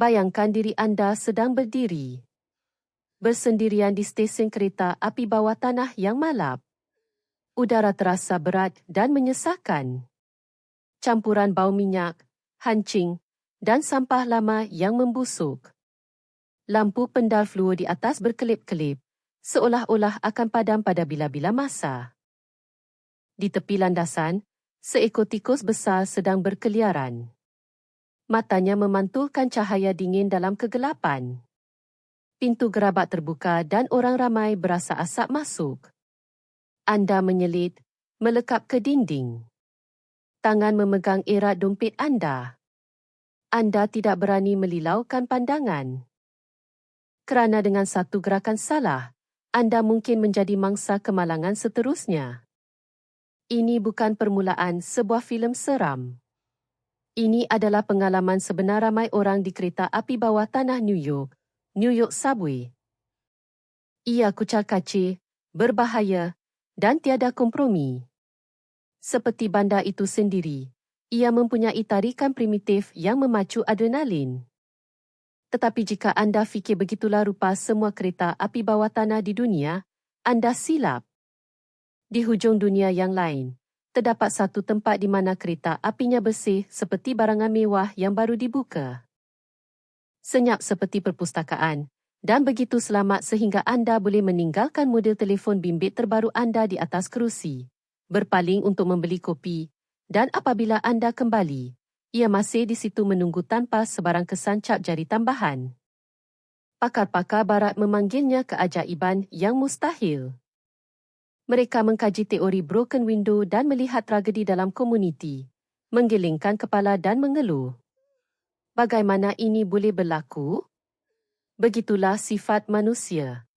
Bayangkan diri anda sedang berdiri. Bersendirian di stesen kereta api bawah tanah yang malap. Udara terasa berat dan menyesakkan. Campuran bau minyak, hancing dan sampah lama yang membusuk. Lampu pendal fluo di atas berkelip-kelip, seolah-olah akan padam pada bila-bila masa. Di tepi landasan, seekor tikus besar sedang berkeliaran matanya memantulkan cahaya dingin dalam kegelapan. Pintu gerabak terbuka dan orang ramai berasa asap masuk. Anda menyelit, melekap ke dinding. Tangan memegang erat dompet anda. Anda tidak berani melilaukan pandangan. Kerana dengan satu gerakan salah, anda mungkin menjadi mangsa kemalangan seterusnya. Ini bukan permulaan sebuah filem seram. Ini adalah pengalaman sebenar ramai orang di kereta api bawah tanah New York, New York Subway. Ia kucar kacir, berbahaya dan tiada kompromi. Seperti bandar itu sendiri, ia mempunyai tarikan primitif yang memacu adrenalin. Tetapi jika anda fikir begitulah rupa semua kereta api bawah tanah di dunia, anda silap. Di hujung dunia yang lain, terdapat satu tempat di mana kereta apinya bersih seperti barangan mewah yang baru dibuka. Senyap seperti perpustakaan dan begitu selamat sehingga anda boleh meninggalkan model telefon bimbit terbaru anda di atas kerusi, berpaling untuk membeli kopi dan apabila anda kembali, ia masih di situ menunggu tanpa sebarang kesan cap jari tambahan. Pakar-pakar barat memanggilnya keajaiban yang mustahil mereka mengkaji teori broken window dan melihat tragedi dalam komuniti, menggelingkan kepala dan mengeluh. Bagaimana ini boleh berlaku? Begitulah sifat manusia.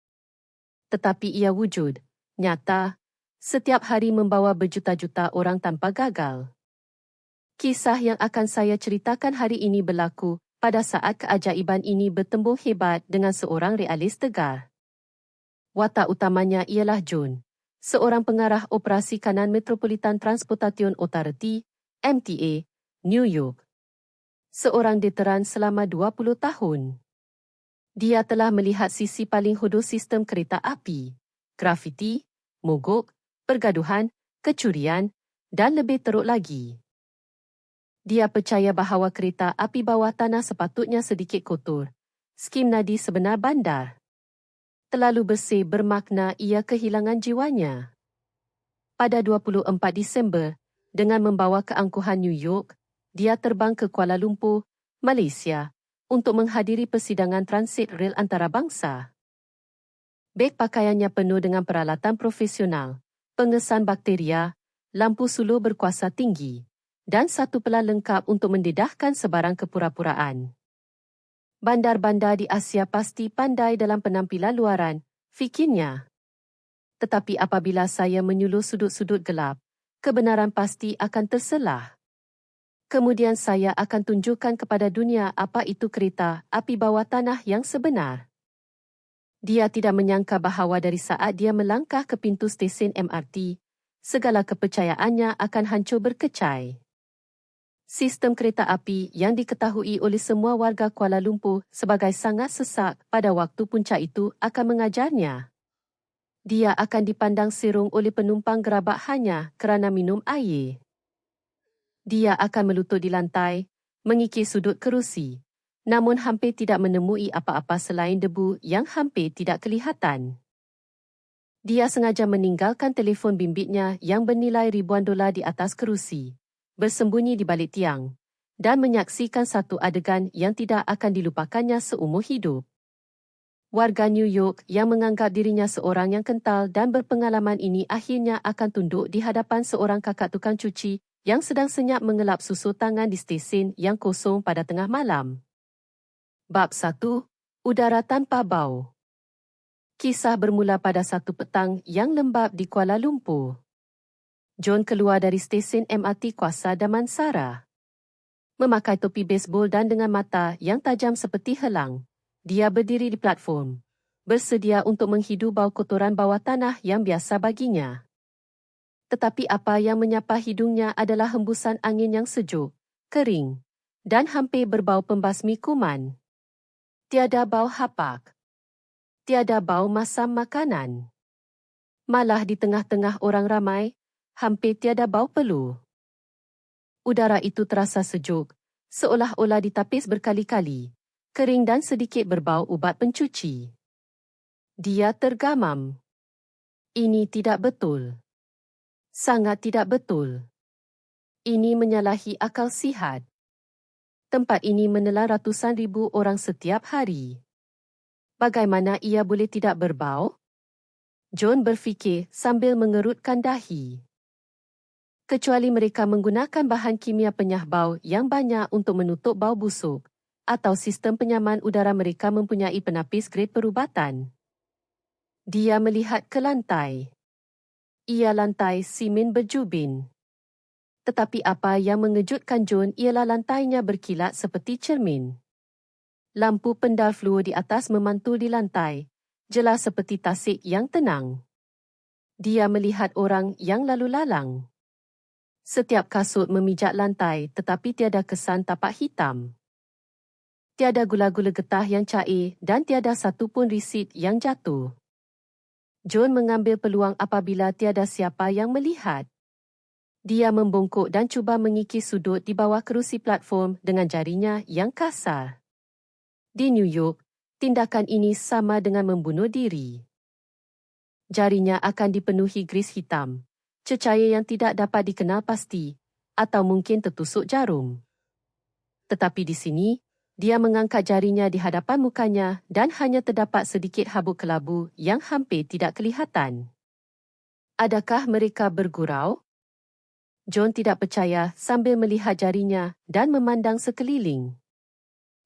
Tetapi ia wujud, nyata, setiap hari membawa berjuta-juta orang tanpa gagal. Kisah yang akan saya ceritakan hari ini berlaku pada saat keajaiban ini bertembung hebat dengan seorang realis tegar. Watak utamanya ialah John, seorang pengarah operasi kanan Metropolitan Transportation Authority, MTA, New York. Seorang veteran selama 20 tahun. Dia telah melihat sisi paling hodoh sistem kereta api, grafiti, mogok, pergaduhan, kecurian dan lebih teruk lagi. Dia percaya bahawa kereta api bawah tanah sepatutnya sedikit kotor. Skim nadi sebenar bandar terlalu bersih bermakna ia kehilangan jiwanya. Pada 24 Disember, dengan membawa keangkuhan New York, dia terbang ke Kuala Lumpur, Malaysia, untuk menghadiri persidangan transit rel antarabangsa. Beg pakaiannya penuh dengan peralatan profesional, pengesan bakteria, lampu suluh berkuasa tinggi, dan satu pelan lengkap untuk mendedahkan sebarang kepura-puraan bandar-bandar di Asia pasti pandai dalam penampilan luaran, fikirnya. Tetapi apabila saya menyuluh sudut-sudut gelap, kebenaran pasti akan terselah. Kemudian saya akan tunjukkan kepada dunia apa itu kereta api bawah tanah yang sebenar. Dia tidak menyangka bahawa dari saat dia melangkah ke pintu stesen MRT, segala kepercayaannya akan hancur berkecai. Sistem kereta api yang diketahui oleh semua warga Kuala Lumpur sebagai sangat sesak pada waktu puncak itu akan mengajarnya. Dia akan dipandang sirung oleh penumpang gerabak hanya kerana minum air. Dia akan melutut di lantai, mengikir sudut kerusi, namun hampir tidak menemui apa-apa selain debu yang hampir tidak kelihatan. Dia sengaja meninggalkan telefon bimbitnya yang bernilai ribuan dolar di atas kerusi bersembunyi di balik tiang dan menyaksikan satu adegan yang tidak akan dilupakannya seumur hidup. Warga New York yang menganggap dirinya seorang yang kental dan berpengalaman ini akhirnya akan tunduk di hadapan seorang kakak tukang cuci yang sedang senyap mengelap susu tangan di stesen yang kosong pada tengah malam. Bab 1. Udara tanpa bau Kisah bermula pada satu petang yang lembab di Kuala Lumpur. John keluar dari stesen MRT Kuasa Damansara. Memakai topi baseball dan dengan mata yang tajam seperti helang, dia berdiri di platform, bersedia untuk menghidu bau kotoran bawah tanah yang biasa baginya. Tetapi apa yang menyapa hidungnya adalah hembusan angin yang sejuk, kering dan hampir berbau pembasmi kuman. Tiada bau hapak. Tiada bau masam makanan. Malah di tengah-tengah orang ramai, hampir tiada bau peluh. Udara itu terasa sejuk, seolah-olah ditapis berkali-kali, kering dan sedikit berbau ubat pencuci. Dia tergamam. Ini tidak betul. Sangat tidak betul. Ini menyalahi akal sihat tempat ini menelan ratusan ribu orang setiap hari. Bagaimana ia boleh tidak berbau? John berfikir sambil mengerutkan dahi. Kecuali mereka menggunakan bahan kimia penyah bau yang banyak untuk menutup bau busuk atau sistem penyaman udara mereka mempunyai penapis grade perubatan. Dia melihat ke lantai. Ia lantai simen berjubin. Tetapi apa yang mengejutkan John ialah lantainya berkilat seperti cermin. Lampu pendal fluor di atas memantul di lantai, jelas seperti tasik yang tenang. Dia melihat orang yang lalu lalang. Setiap kasut memijak lantai tetapi tiada kesan tapak hitam. Tiada gula-gula getah yang cair dan tiada satu pun risit yang jatuh. John mengambil peluang apabila tiada siapa yang melihat. Dia membongkok dan cuba mengikis sudut di bawah kerusi platform dengan jarinya yang kasar. Di New York, tindakan ini sama dengan membunuh diri. Jarinya akan dipenuhi gris hitam, cecair yang tidak dapat dikenal pasti atau mungkin tertusuk jarum. Tetapi di sini, dia mengangkat jarinya di hadapan mukanya dan hanya terdapat sedikit habuk kelabu yang hampir tidak kelihatan. Adakah mereka bergurau? John tidak percaya sambil melihat jarinya dan memandang sekeliling.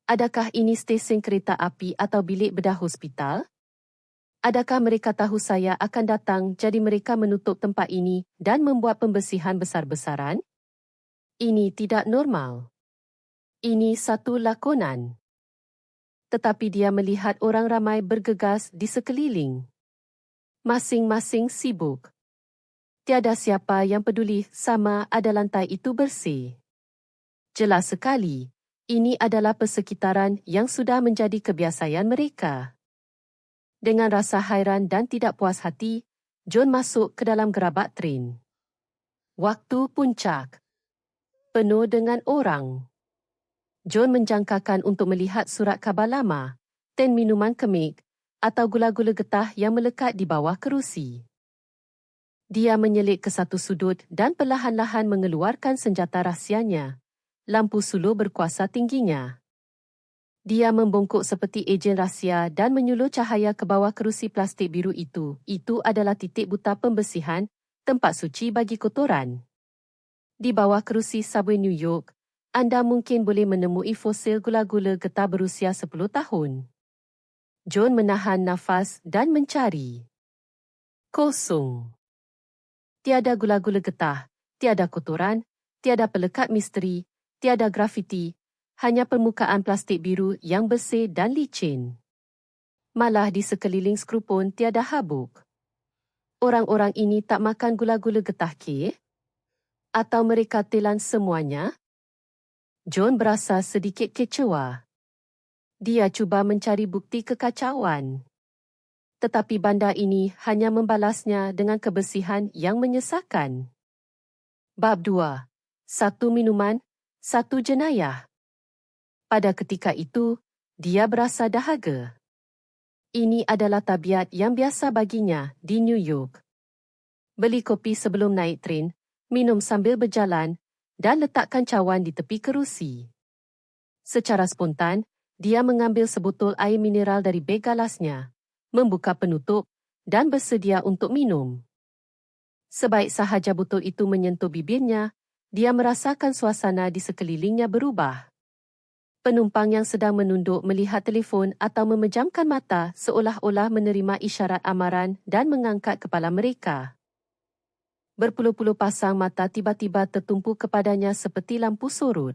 Adakah ini stesen kereta api atau bilik bedah hospital? Adakah mereka tahu saya akan datang jadi mereka menutup tempat ini dan membuat pembersihan besar-besaran? Ini tidak normal. Ini satu lakonan. Tetapi dia melihat orang ramai bergegas di sekeliling. Masing-masing sibuk tiada siapa yang peduli sama ada lantai itu bersih. Jelas sekali, ini adalah persekitaran yang sudah menjadi kebiasaan mereka. Dengan rasa hairan dan tidak puas hati, John masuk ke dalam gerabak tren. Waktu puncak. Penuh dengan orang. John menjangkakan untuk melihat surat khabar lama, ten minuman kemik atau gula-gula getah yang melekat di bawah kerusi. Dia menyelit ke satu sudut dan perlahan-lahan mengeluarkan senjata rahsianya. Lampu suluh berkuasa tingginya. Dia membongkok seperti ejen rahsia dan menyuluh cahaya ke bawah kerusi plastik biru itu. Itu adalah titik buta pembersihan, tempat suci bagi kotoran. Di bawah kerusi subway New York, anda mungkin boleh menemui fosil gula-gula getah berusia 10 tahun. John menahan nafas dan mencari. Kosong tiada gula-gula getah, tiada kotoran, tiada pelekat misteri, tiada grafiti, hanya permukaan plastik biru yang bersih dan licin. Malah di sekeliling skru pun tiada habuk. Orang-orang ini tak makan gula-gula getah ke? Atau mereka telan semuanya? John berasa sedikit kecewa. Dia cuba mencari bukti kekacauan tetapi bandar ini hanya membalasnya dengan kebersihan yang menyesakan. Bab 2. Satu minuman, satu jenayah. Pada ketika itu, dia berasa dahaga. Ini adalah tabiat yang biasa baginya di New York. Beli kopi sebelum naik tren, minum sambil berjalan dan letakkan cawan di tepi kerusi. Secara spontan, dia mengambil sebotol air mineral dari beg galasnya membuka penutup dan bersedia untuk minum. Sebaik sahaja botol itu menyentuh bibirnya, dia merasakan suasana di sekelilingnya berubah. Penumpang yang sedang menunduk melihat telefon atau memejamkan mata seolah-olah menerima isyarat amaran dan mengangkat kepala mereka. Berpuluh-puluh pasang mata tiba-tiba tertumpu kepadanya seperti lampu surut.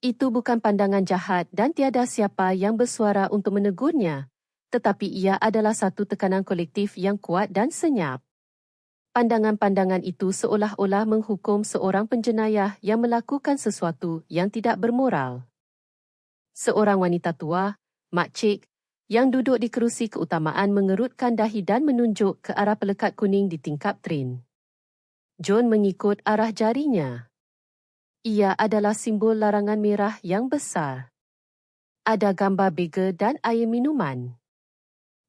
Itu bukan pandangan jahat dan tiada siapa yang bersuara untuk menegurnya, tetapi ia adalah satu tekanan kolektif yang kuat dan senyap. Pandangan-pandangan itu seolah-olah menghukum seorang penjenayah yang melakukan sesuatu yang tidak bermoral. Seorang wanita tua, makcik, yang duduk di kerusi keutamaan mengerutkan dahi dan menunjuk ke arah pelekat kuning di tingkap tren. John mengikut arah jarinya. Ia adalah simbol larangan merah yang besar. Ada gambar beger dan air minuman.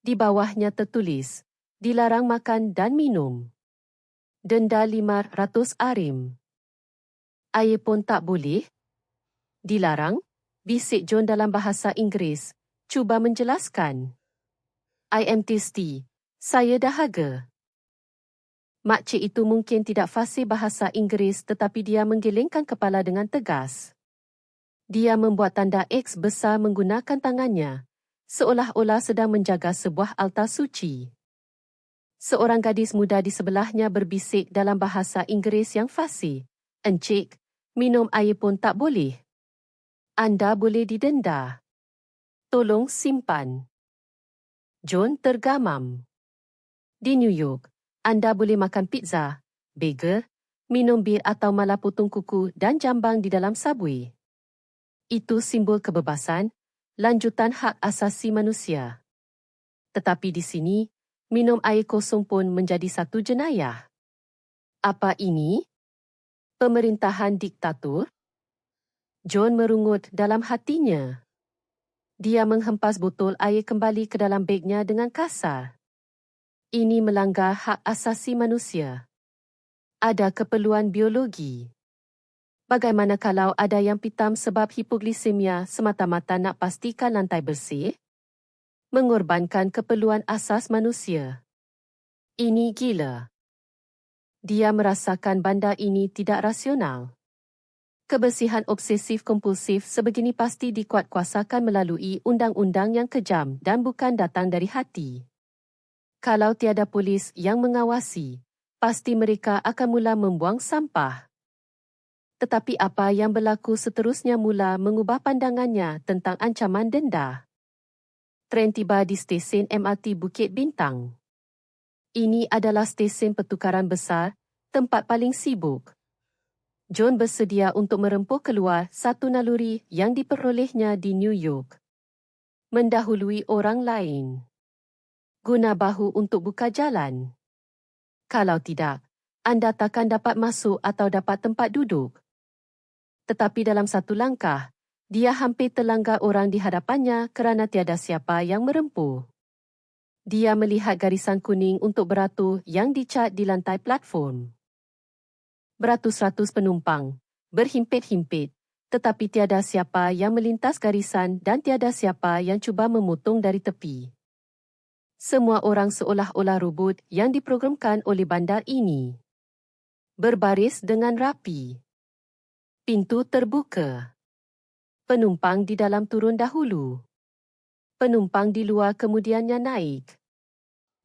Di bawahnya tertulis, dilarang makan dan minum. Denda 500 arim. Air pun tak boleh? Dilarang? Bisik John dalam bahasa Inggeris cuba menjelaskan. I am thirsty. Saya dahaga. Makcik itu mungkin tidak fasih bahasa Inggeris tetapi dia menggelengkan kepala dengan tegas. Dia membuat tanda X besar menggunakan tangannya, seolah-olah sedang menjaga sebuah altar suci. Seorang gadis muda di sebelahnya berbisik dalam bahasa Inggeris yang fasih. Encik, minum air pun tak boleh. Anda boleh didenda. Tolong simpan. John tergamam. Di New York, anda boleh makan pizza, burger, minum bir atau malah putung kuku dan jambang di dalam subway. Itu simbol kebebasan, lanjutan hak asasi manusia. Tetapi di sini, minum air kosong pun menjadi satu jenayah. Apa ini? Pemerintahan diktator? John merungut dalam hatinya. Dia menghempas botol air kembali ke dalam begnya dengan kasar. Ini melanggar hak asasi manusia. Ada keperluan biologi. Bagaimana kalau ada yang pitam sebab hipoglisemia semata-mata nak pastikan lantai bersih? Mengorbankan keperluan asas manusia. Ini gila. Dia merasakan banda ini tidak rasional. Kebersihan obsesif kompulsif sebegini pasti dikuatkuasakan melalui undang-undang yang kejam dan bukan datang dari hati. Kalau tiada polis yang mengawasi, pasti mereka akan mula membuang sampah. Tetapi apa yang berlaku seterusnya mula mengubah pandangannya tentang ancaman denda. Tren tiba di stesen MRT Bukit Bintang. Ini adalah stesen pertukaran besar, tempat paling sibuk. John bersedia untuk merempuh keluar satu naluri yang diperolehnya di New York. Mendahului orang lain. Guna bahu untuk buka jalan. Kalau tidak, anda takkan dapat masuk atau dapat tempat duduk. Tetapi dalam satu langkah, dia hampir terlanggar orang di hadapannya kerana tiada siapa yang merempuh. Dia melihat garisan kuning untuk beratur yang dicat di lantai platform beratus-ratus penumpang, berhimpit-himpit, tetapi tiada siapa yang melintas garisan dan tiada siapa yang cuba memotong dari tepi. Semua orang seolah-olah robot yang diprogramkan oleh bandar ini. Berbaris dengan rapi. Pintu terbuka. Penumpang di dalam turun dahulu. Penumpang di luar kemudiannya naik.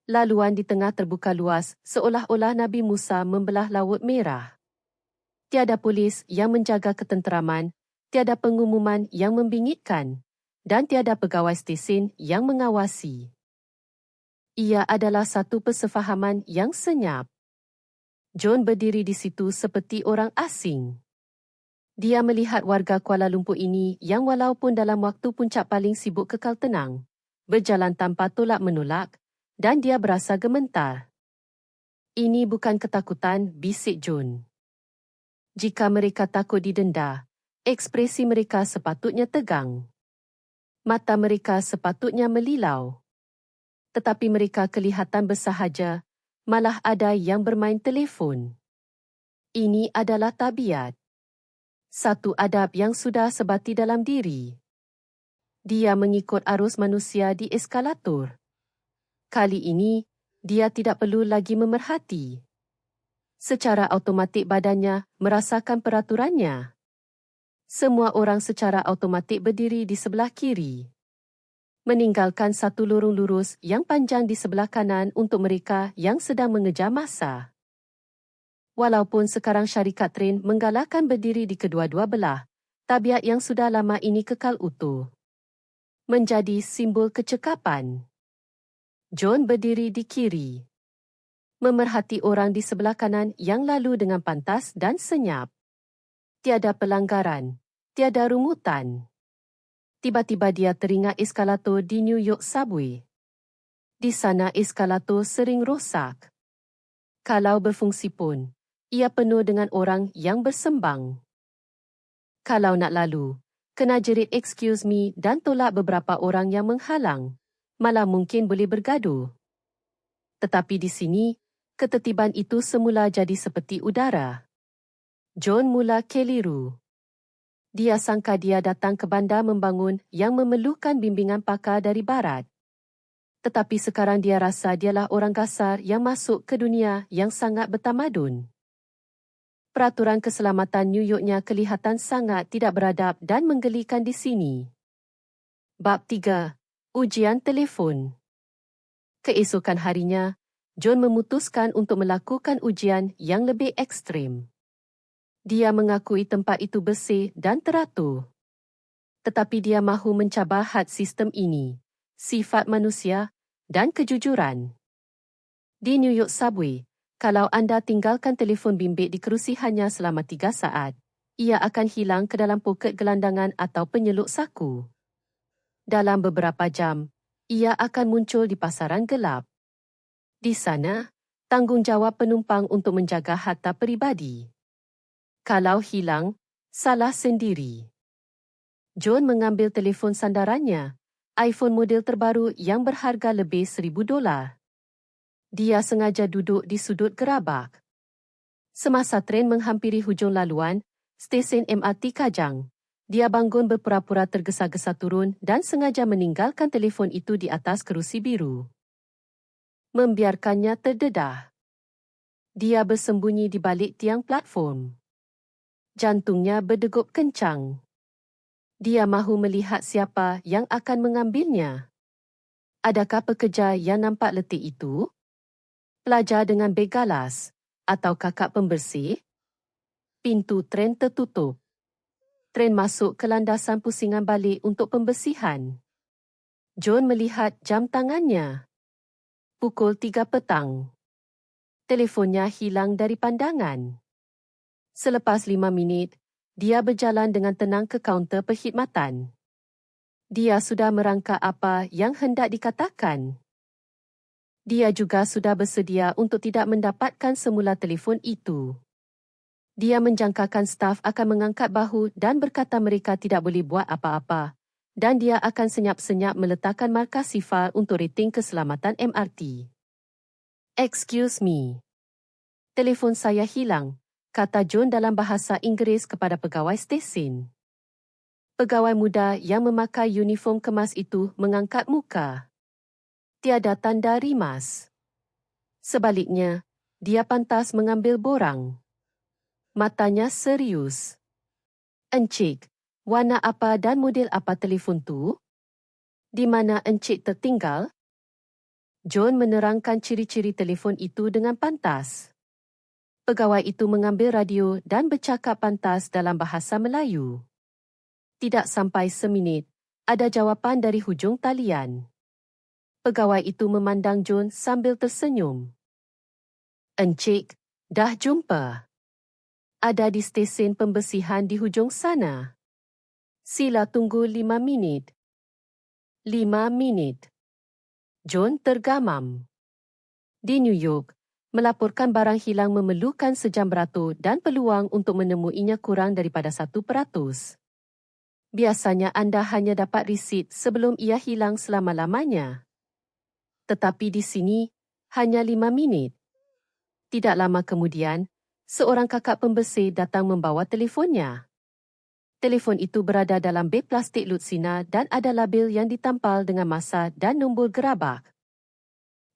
Laluan di tengah terbuka luas seolah-olah Nabi Musa membelah Laut Merah tiada polis yang menjaga ketenteraman, tiada pengumuman yang membingitkan, dan tiada pegawai stesen yang mengawasi. Ia adalah satu persefahaman yang senyap. John berdiri di situ seperti orang asing. Dia melihat warga Kuala Lumpur ini yang walaupun dalam waktu puncak paling sibuk kekal tenang, berjalan tanpa tolak menolak dan dia berasa gementar. Ini bukan ketakutan, bisik John. Jika mereka takut didenda, ekspresi mereka sepatutnya tegang. Mata mereka sepatutnya melilau. Tetapi mereka kelihatan bersahaja, malah ada yang bermain telefon. Ini adalah tabiat. Satu adab yang sudah sebati dalam diri. Dia mengikut arus manusia di eskalator. Kali ini, dia tidak perlu lagi memerhati secara automatik badannya merasakan peraturannya. Semua orang secara automatik berdiri di sebelah kiri. Meninggalkan satu lorong lurus yang panjang di sebelah kanan untuk mereka yang sedang mengejar masa. Walaupun sekarang syarikat tren menggalakkan berdiri di kedua-dua belah, tabiat yang sudah lama ini kekal utuh. Menjadi simbol kecekapan. John berdiri di kiri memerhati orang di sebelah kanan yang lalu dengan pantas dan senyap. Tiada pelanggaran, tiada rungutan. Tiba-tiba dia teringat eskalator di New York Subway. Di sana eskalator sering rosak. Kalau berfungsi pun, ia penuh dengan orang yang bersembang. Kalau nak lalu, kena jerit excuse me dan tolak beberapa orang yang menghalang, malah mungkin boleh bergaduh. Tetapi di sini, ketertiban itu semula jadi seperti udara. John mula keliru. Dia sangka dia datang ke bandar membangun yang memerlukan bimbingan pakar dari barat. Tetapi sekarang dia rasa dialah orang kasar yang masuk ke dunia yang sangat bertamadun peraturan keselamatan New Yorknya kelihatan sangat tidak beradab dan menggelikan di sini. Bab 3. Ujian telefon Keesokan harinya, John memutuskan untuk melakukan ujian yang lebih ekstrim. Dia mengakui tempat itu bersih dan teratur. Tetapi dia mahu mencabar had sistem ini, sifat manusia dan kejujuran. Di New York Subway, kalau anda tinggalkan telefon bimbit di kerusi hanya selama tiga saat, ia akan hilang ke dalam poket gelandangan atau penyeluk saku. Dalam beberapa jam, ia akan muncul di pasaran gelap. Di sana, tanggungjawab penumpang untuk menjaga harta peribadi. Kalau hilang, salah sendiri. John mengambil telefon sandarannya, iPhone model terbaru yang berharga lebih seribu dolar. Dia sengaja duduk di sudut gerabak. Semasa tren menghampiri hujung laluan, stesen MRT Kajang, dia bangun berpura-pura tergesa-gesa turun dan sengaja meninggalkan telefon itu di atas kerusi biru. Membiarkannya terdedah. Dia bersembunyi di balik tiang platform. Jantungnya berdegup kencang. Dia mahu melihat siapa yang akan mengambilnya. Adakah pekerja yang nampak letih itu? pelajar dengan beg galas atau kakak pembersih. Pintu tren tertutup. Tren masuk ke landasan pusingan balik untuk pembersihan. John melihat jam tangannya. Pukul tiga petang. Telefonnya hilang dari pandangan. Selepas lima minit, dia berjalan dengan tenang ke kaunter perkhidmatan. Dia sudah merangka apa yang hendak dikatakan dia juga sudah bersedia untuk tidak mendapatkan semula telefon itu. Dia menjangkakan staf akan mengangkat bahu dan berkata mereka tidak boleh buat apa-apa dan dia akan senyap-senyap meletakkan markah sifar untuk rating keselamatan MRT. Excuse me. Telefon saya hilang, kata John dalam bahasa Inggeris kepada pegawai stesen. Pegawai muda yang memakai uniform kemas itu mengangkat muka tiada tanda rimas. Sebaliknya, dia pantas mengambil borang. Matanya serius. Encik, warna apa dan model apa telefon tu? Di mana encik tertinggal? John menerangkan ciri-ciri telefon itu dengan pantas. Pegawai itu mengambil radio dan bercakap pantas dalam bahasa Melayu. Tidak sampai seminit, ada jawapan dari hujung talian. Pegawai itu memandang John sambil tersenyum. Encik, dah jumpa. Ada di stesen pembersihan di hujung sana. Sila tunggu lima minit. Lima minit. John tergamam. Di New York, melaporkan barang hilang memerlukan sejam beratur dan peluang untuk menemuinya kurang daripada satu peratus. Biasanya anda hanya dapat risit sebelum ia hilang selama-lamanya tetapi di sini hanya lima minit. Tidak lama kemudian, seorang kakak pembersih datang membawa telefonnya. Telefon itu berada dalam beg plastik Lutsina dan ada label yang ditampal dengan masa dan nombor gerabak.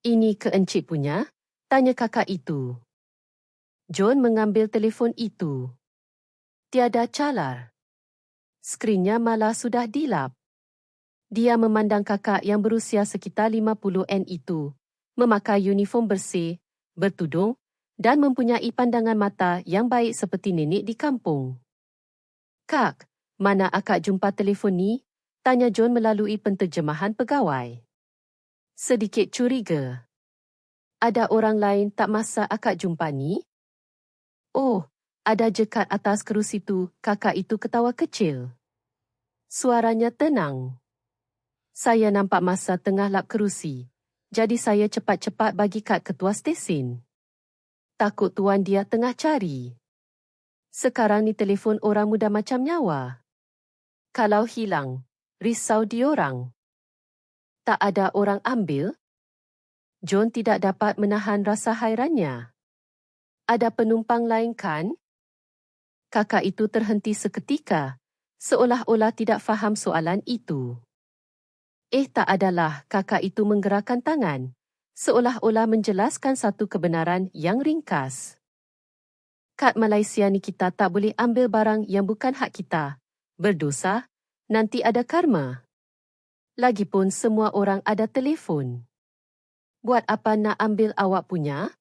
Ini ke encik punya? Tanya kakak itu. John mengambil telefon itu. Tiada calar. Skrinnya malah sudah dilap. Dia memandang kakak yang berusia sekitar 50N itu, memakai uniform bersih, bertudung dan mempunyai pandangan mata yang baik seperti nenek di kampung. Kak, mana akak jumpa telefon ni? Tanya John melalui penterjemahan pegawai. Sedikit curiga. Ada orang lain tak masa akak jumpa ni? Oh, ada jekat atas kerusi tu, kakak itu ketawa kecil. Suaranya tenang. Saya nampak masa tengah lap kerusi, jadi saya cepat-cepat bagi kad ketua stesen. Takut tuan dia tengah cari. Sekarang ni telefon orang muda macam nyawa. Kalau hilang, risau diorang. Tak ada orang ambil? John tidak dapat menahan rasa hairannya. Ada penumpang lain kan? Kakak itu terhenti seketika, seolah-olah tidak faham soalan itu. Eh tak adalah kakak itu menggerakkan tangan, seolah-olah menjelaskan satu kebenaran yang ringkas. Kad Malaysia ni kita tak boleh ambil barang yang bukan hak kita. Berdosa, nanti ada karma. Lagipun semua orang ada telefon. Buat apa nak ambil awak punya?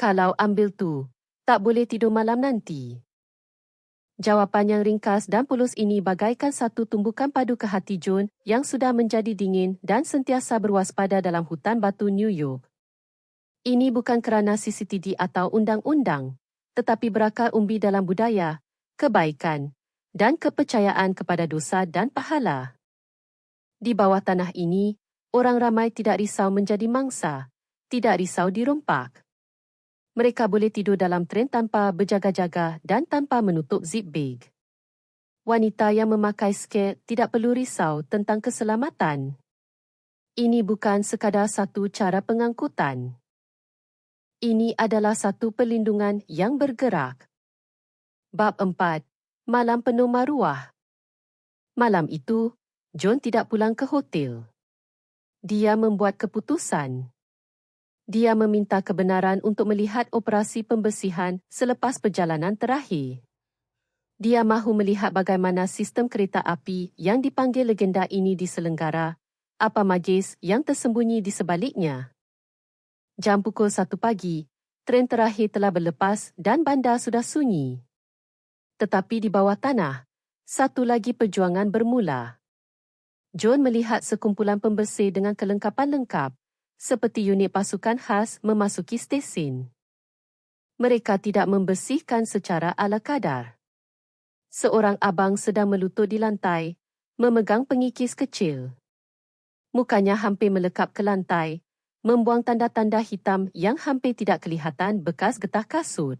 Kalau ambil tu, tak boleh tidur malam nanti. Jawapan yang ringkas dan pulus ini bagaikan satu tumbukan padu ke hati John yang sudah menjadi dingin dan sentiasa berwaspada dalam hutan batu New York. Ini bukan kerana CCTV atau undang-undang, tetapi berakar umbi dalam budaya, kebaikan dan kepercayaan kepada dosa dan pahala. Di bawah tanah ini, orang ramai tidak risau menjadi mangsa, tidak risau dirompak mereka boleh tidur dalam tren tanpa berjaga-jaga dan tanpa menutup zip bag. Wanita yang memakai skirt tidak perlu risau tentang keselamatan. Ini bukan sekadar satu cara pengangkutan. Ini adalah satu perlindungan yang bergerak. Bab 4. Malam penuh maruah. Malam itu, John tidak pulang ke hotel. Dia membuat keputusan dia meminta kebenaran untuk melihat operasi pembersihan selepas perjalanan terakhir. Dia mahu melihat bagaimana sistem kereta api yang dipanggil legenda ini diselenggara, apa majlis yang tersembunyi di sebaliknya. Jam pukul satu pagi, tren terakhir telah berlepas dan bandar sudah sunyi. Tetapi di bawah tanah, satu lagi perjuangan bermula. John melihat sekumpulan pembersih dengan kelengkapan lengkap seperti unit pasukan khas memasuki stesen. Mereka tidak membersihkan secara ala kadar. Seorang abang sedang melutut di lantai, memegang pengikis kecil. Mukanya hampir melekap ke lantai, membuang tanda-tanda hitam yang hampir tidak kelihatan bekas getah kasut.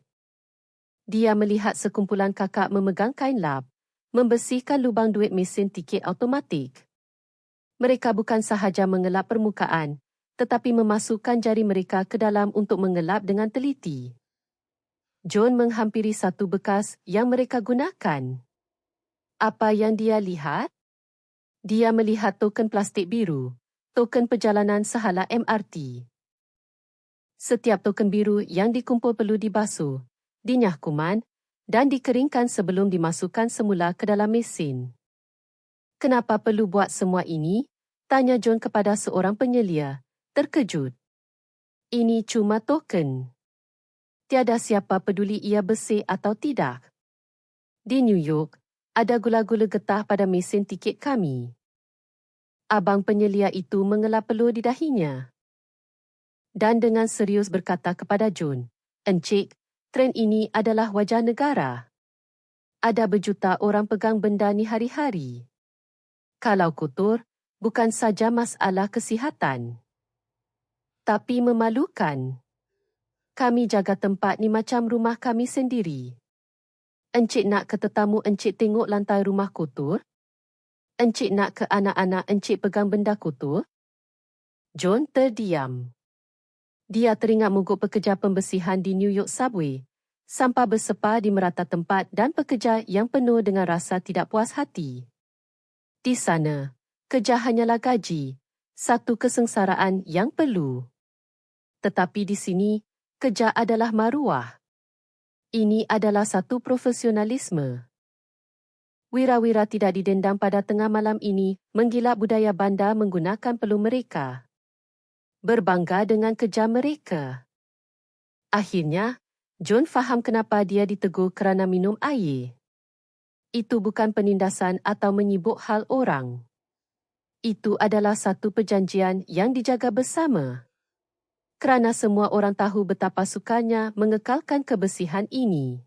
Dia melihat sekumpulan kakak memegang kain lap, membersihkan lubang duit mesin tiket automatik. Mereka bukan sahaja mengelap permukaan, tetapi memasukkan jari mereka ke dalam untuk mengelap dengan teliti. John menghampiri satu bekas yang mereka gunakan. Apa yang dia lihat? Dia melihat token plastik biru, token perjalanan sehala MRT. Setiap token biru yang dikumpul perlu dibasuh, dinyah kuman dan dikeringkan sebelum dimasukkan semula ke dalam mesin. Kenapa perlu buat semua ini? Tanya John kepada seorang penyelia terkejut. Ini cuma token. Tiada siapa peduli ia bersih atau tidak. Di New York, ada gula-gula getah pada mesin tiket kami. Abang penyelia itu mengelap peluh di dahinya. Dan dengan serius berkata kepada John, Encik, tren ini adalah wajah negara. Ada berjuta orang pegang benda ni hari-hari. Kalau kotor, bukan saja masalah kesihatan tapi memalukan. Kami jaga tempat ni macam rumah kami sendiri. Encik nak ke tetamu encik tengok lantai rumah kotor? Encik nak ke anak-anak encik pegang benda kotor? John terdiam. Dia teringat mogok pekerja pembersihan di New York Subway, sampah bersepa di merata tempat dan pekerja yang penuh dengan rasa tidak puas hati. Di sana, kerja hanyalah gaji, satu kesengsaraan yang perlu. Tetapi di sini, kerja adalah maruah. Ini adalah satu profesionalisme. Wira-wira tidak didendam pada tengah malam ini menggilap budaya bandar menggunakan peluh mereka. Berbangga dengan kerja mereka. Akhirnya, John faham kenapa dia ditegur kerana minum air. Itu bukan penindasan atau menyibuk hal orang. Itu adalah satu perjanjian yang dijaga bersama. Kerana semua orang tahu betapa sukanya mengekalkan kebersihan ini.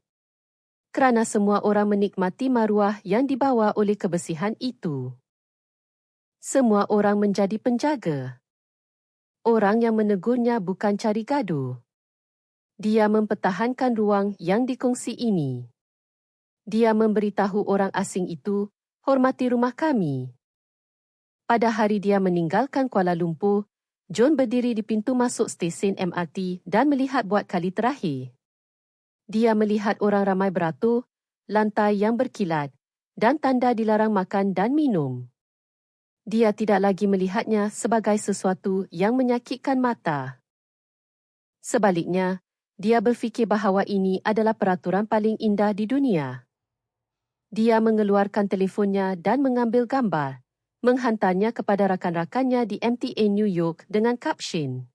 Kerana semua orang menikmati maruah yang dibawa oleh kebersihan itu. Semua orang menjadi penjaga. Orang yang menegurnya bukan cari gaduh. Dia mempertahankan ruang yang dikongsi ini. Dia memberitahu orang asing itu, hormati rumah kami. Pada hari dia meninggalkan Kuala Lumpur, John berdiri di pintu masuk stesen MRT dan melihat buat kali terakhir. Dia melihat orang ramai beratur, lantai yang berkilat dan tanda dilarang makan dan minum. Dia tidak lagi melihatnya sebagai sesuatu yang menyakitkan mata. Sebaliknya, dia berfikir bahawa ini adalah peraturan paling indah di dunia. Dia mengeluarkan telefonnya dan mengambil gambar, menghantarnya kepada rakan-rakannya di MTA New York dengan kapsin.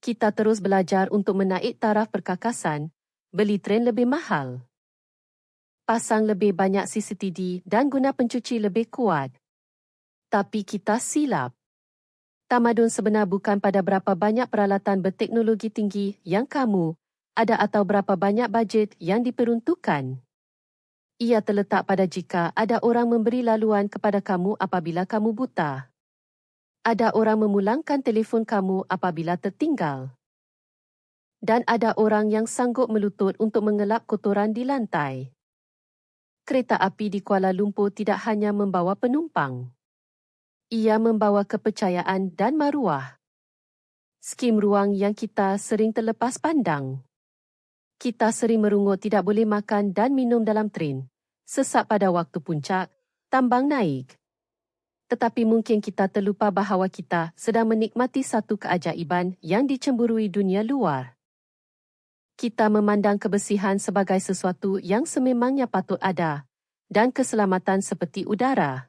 Kita terus belajar untuk menaik taraf perkakasan beli tren lebih mahal. Pasang lebih banyak CCTV dan guna pencuci lebih kuat. Tapi kita silap. Tamadun sebenar bukan pada berapa banyak peralatan berteknologi tinggi yang kamu ada atau berapa banyak bajet yang diperuntukkan. Ia terletak pada jika ada orang memberi laluan kepada kamu apabila kamu buta. Ada orang memulangkan telefon kamu apabila tertinggal dan ada orang yang sanggup melutut untuk mengelap kotoran di lantai. Kereta api di Kuala Lumpur tidak hanya membawa penumpang. Ia membawa kepercayaan dan maruah. Skim ruang yang kita sering terlepas pandang. Kita sering merungut tidak boleh makan dan minum dalam tren. Sesak pada waktu puncak, tambang naik. Tetapi mungkin kita terlupa bahawa kita sedang menikmati satu keajaiban yang dicemburui dunia luar kita memandang kebersihan sebagai sesuatu yang sememangnya patut ada dan keselamatan seperti udara.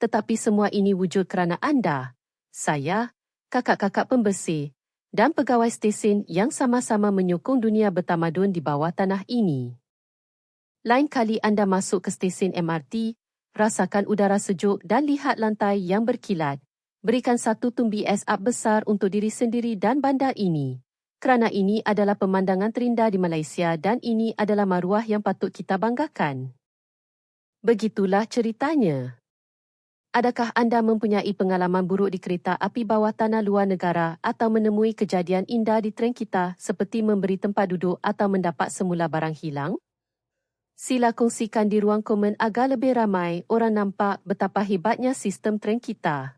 Tetapi semua ini wujud kerana anda, saya, kakak-kakak pembersih dan pegawai stesen yang sama-sama menyokong dunia bertamadun di bawah tanah ini. Lain kali anda masuk ke stesen MRT, rasakan udara sejuk dan lihat lantai yang berkilat. Berikan satu tumbi es up besar untuk diri sendiri dan bandar ini kerana ini adalah pemandangan terindah di Malaysia dan ini adalah maruah yang patut kita banggakan. Begitulah ceritanya. Adakah anda mempunyai pengalaman buruk di kereta api bawah tanah luar negara atau menemui kejadian indah di tren kita seperti memberi tempat duduk atau mendapat semula barang hilang? Sila kongsikan di ruang komen agar lebih ramai orang nampak betapa hebatnya sistem tren kita.